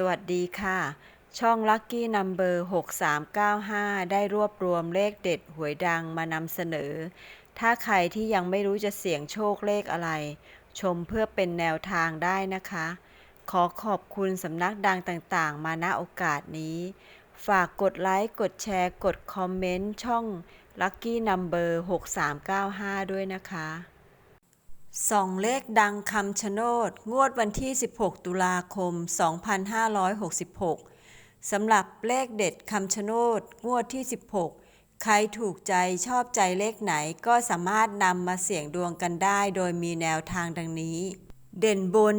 สวัสดีค่ะ ช่อง Lucky Number 6395 ได้รวบรวมเลขเด็ดหวยดังมานำเสนอ ถ้าใครที่ยังไม่รู้จะเสี่ยงโชคเลขอะไร ชมเพื่อเป็นแนวทางได้นะคะ ขอขอบคุณสำนักดังต่างๆ มาณโอกาสนี้ ฝากกดไลค์ กดแชร์ กดคอมเมนต์ ช่อง Lucky Number 6395 ด้วยนะคะ ส่องเลขดังคำชะโนด งวดวันที่ 16 ตุลาคม 2566 สำหรับเลขเด็ดคำชะโนด งวดที่ 16 ใครถูกใจชอบใจเลขไหนก็สามารถนำมาเสี่ยงดวงกันได้ โดยมีแนวทางดังนี้ เด่นบน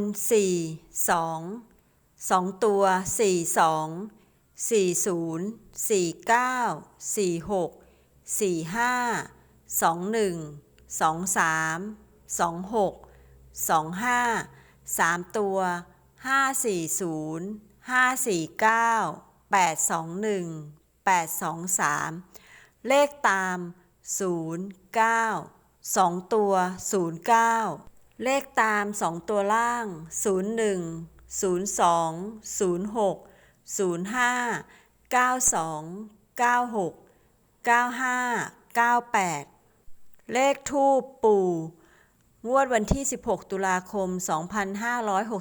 4 2 2 ตัว 4 2 40 49 46 45 21 23 สองหกสองห้าสามตัวห้าสี่ศูนย์ห้าสี่เก้าแปดสองหนึ่งแปดสองสามเลขตามศูนย์เก้าสองตัวศูนย์เก้าเลขตามสองตัวล่างศูนย์หนึ่งศูนย์สองศูนย์หกศูนย์ห้าเก้าสองเก้าหกเก้าห้าเก้าแปดเลขทูปปู่ งวดวันที่ 16 ตุลาคม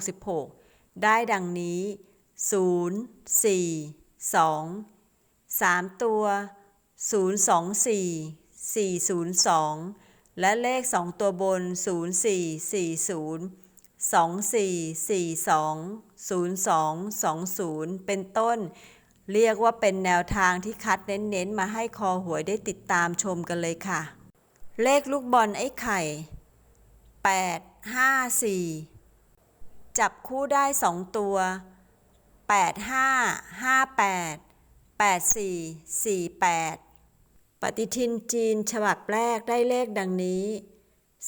2566 ได้ดังนี้ 0 4 2 3 ตัว 024 402 และเลข 2 ตัวบน 0440 2442 0220 เป็นต้น เรียกว่าเป็นแนวทางที่คัดเน้นๆ มาให้คอหวยได้ติดตามชมกันเลยค่ะ เลขลูกบอลไอ้ไข่ แปดห้าสี่จับคู่ได้สองตัวแปดห้าห้าแปดแปดสี่สี่แปดปฏิทินจีนฉบับแรกได้เลขดังนี้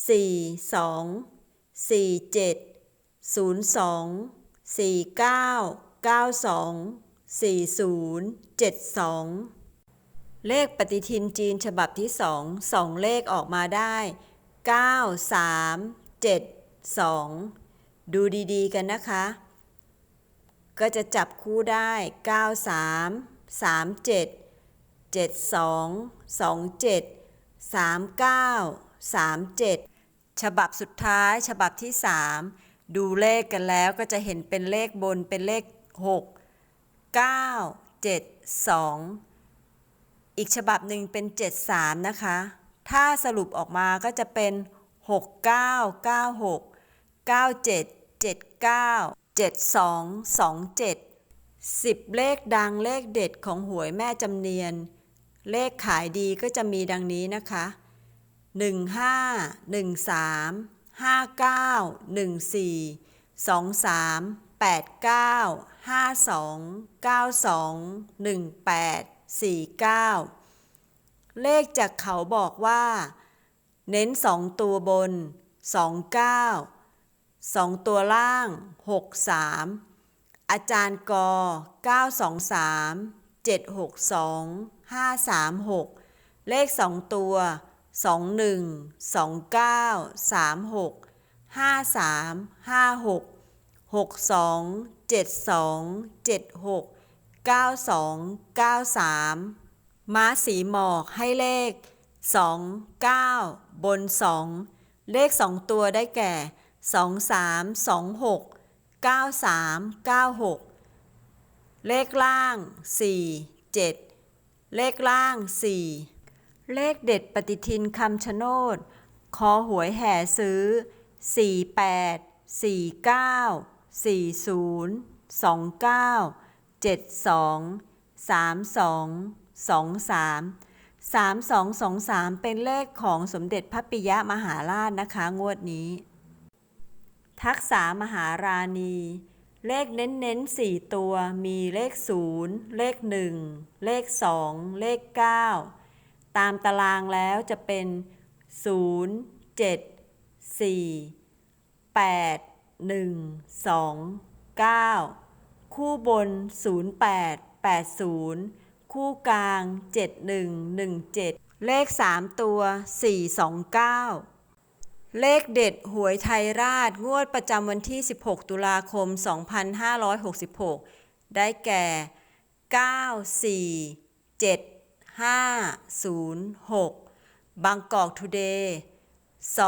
สี่สองสี่เจ็ดศูนย์สองสี่เก้าเก้าสองสี่ศูนย์เจ็ดสองเลขปฏิทินจีนฉบับที่สองสองเลขออกมาได้ 9 3 7 2 ดูดีๆกันนะคะ ก็จะจับคู่ได้ 9 3 3 7 7 2 2 7 3 9 3 7 ฉบับสุดท้ายฉบับที่ 3 ดูเลขกันแล้วก็จะเห็นเป็นเลขบนเป็นเลข 6 9 7 2 อีกฉบับหนึ่งเป็น 7 3 นะคะ ถ้าสรุปออกมาก็จะเป็น 6996 9779 7227 10 เลขดังเลขเด็ดของหวยแม่จำเนียน เลขขายดีก็จะมีดังนี้นะคะ 15 13 59 14 23 89 52 92 18 49 เลขจากเขาบอกว่า เน้นสองตัวบนสองเก้าสองตัวล่างหกสามอาจารย์กอเก้าสองสามเจ็ดหกสองห้าสามหกเลขสองตัวสองหนึ่งสองเก้าสา ม้าสีหมอกให้เลข 2 9 บน 2 เลข 2 ตัวได้แก่ 2 3 2 6 9 3 9 6 เลขล่าง 4 7 เลขล่าง 4 เลขเด็ดปฏิทินคำชะโนดคอหวยแห่ซื้อ 48 49 40 29 72 32 23 3223 เป็นเลขของสมเด็จพระปิยะมหาราชนะคะ งวดนี้ ทักษามหาราณี เลขเน้นเน้นสี่ตัว มีเลข 0 เลข 1 เลข 2 เลข 9 ตามตารางแล้วจะเป็น 0 7 4 8 1 2 9 คู่บน 08 80 คู่กลาง 7117 เลข 3 ตัว 429 เลขเด็ดหวยไทยราชงวดประจำวันที่ 16 ตุลาคม 2566 ได้แก่ 947 506บางกอกทูเดย์2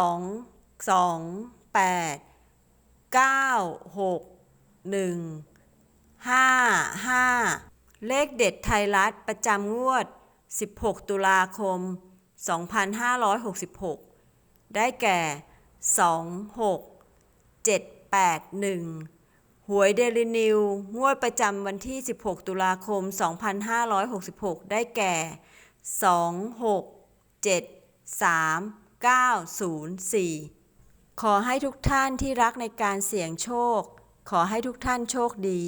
2 8 9 6 1 5 5 เลขเด็ดไทยรัฐประจำงวด 16 ตุลาคม 2566 ได้แก่ 2 6 7 8 1 หวยเดลินิว งวดประจำวันที่ 16 ตุลาคม 2566 ได้แก่ 2 6 7 3 9 0 4 ขอให้ทุกท่านที่รักในการเสี่ยงโชค ขอให้ทุกท่านโชคดี